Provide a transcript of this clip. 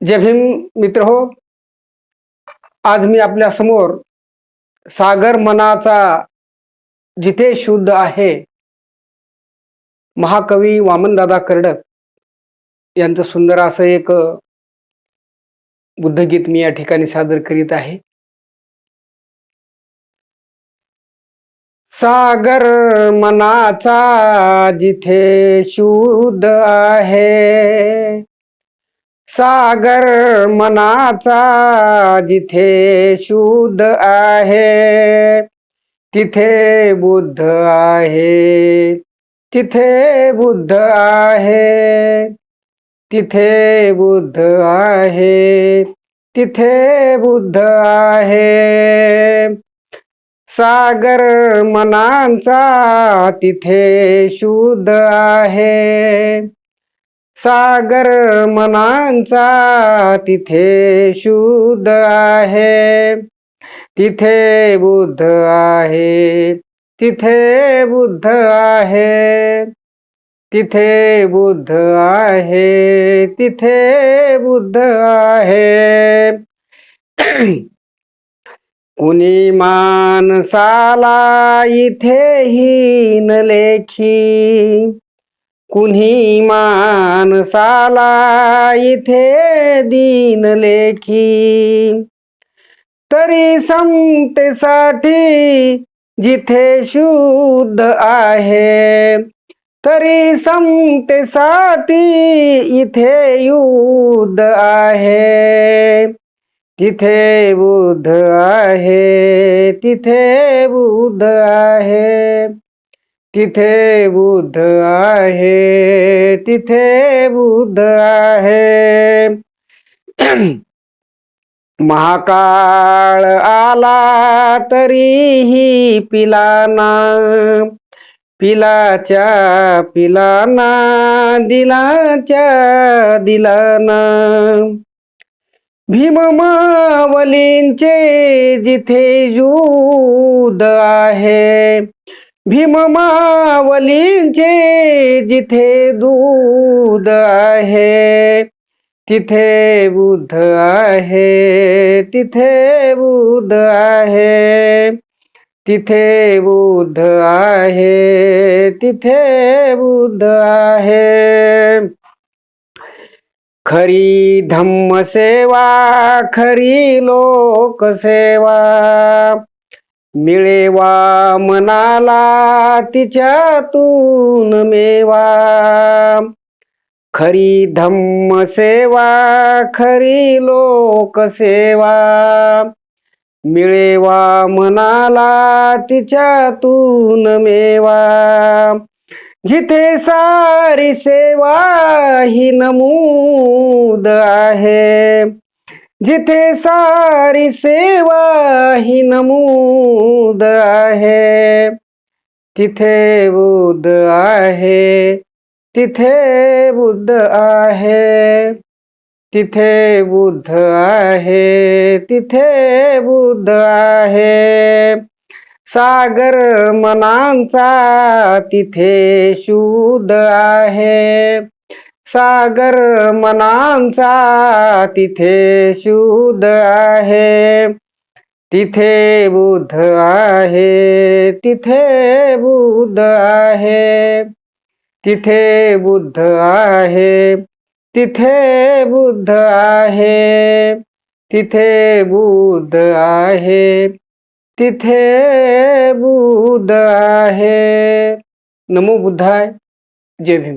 जय भीम मित्र हो. आज मी आपल्यासमोर सागर मनाचा जिथे शुद्ध आहे महाकवी वामनदादा कर्डक यांचं सुंदर असं एक बुद्धगीत मी या ठिकाणी सादर करीत आहे. सागर मनाचा जिथे शुद्ध आहे सागर मनाचा जिथे शुद्ध आहे तिथे बुद्ध आहे तिथे बुद्ध आहे तिथे बुद्ध आहे तिथे बुद्ध आहे. सागर मनांचा तिथे शुद्ध आहे सागर मनांचा तिथे शुद्ध आहे. तिथे बुद्ध आहे. तिथे बुद्ध आहे. तिथे बुद्ध आहे. तिथे बुद्ध आहे. कुणी मानसाला इथे हीन लेखी कुणी माणसाला इथे दीन लेखी. तरी समतेसाठी जिथे शुद्ध आहे तरी समतेसाठी इथे युद्ध आहे. तिथे बुद्ध आहे तिथे बुद्ध आहे. तिथे बुद्ध आहे तिथे बुद्ध आहे. महाकाळ आला तरीही पिलाना पिलाच्या पिलाना दिलाच्या दिलाना. भीममावलींचे जिथे युद्ध आहे भीममावलींचे जिथे दूध आहे तिथे बुद्ध आहे तिथे बुद्ध आहे तिथे बुद्ध आहे तिथे बुद्ध आहे. खरी धम्मसेवा खरी लोकसेवा मिळेवा मनाला तिच्यातून मेवा. खरी धम्म सेवा खरी लोकसेवा मिळेवा मनाला तिच्यातून मेवा. जिथे सारी सेवा ही नमूद आहे. जिथे सारी सेवा ही नमूद आहे तिथे बुद्ध आहे तिथे बुद्ध आहे तिथे बुद्ध आहे तिथे बुद्ध आहे. सागर मनांचा तिथे शुद्ध आहे. सागर मनांचा तिथे शुद्ध आहे. तिथे बुद्ध आहे. तिथे बुद्ध आहे. तिथे बुद्ध आहे. तिथे बुद्ध आहे. तिथे बुद्ध आहे. तिथे बुद्ध आहे. नमो बुद्धाय. जय भीम.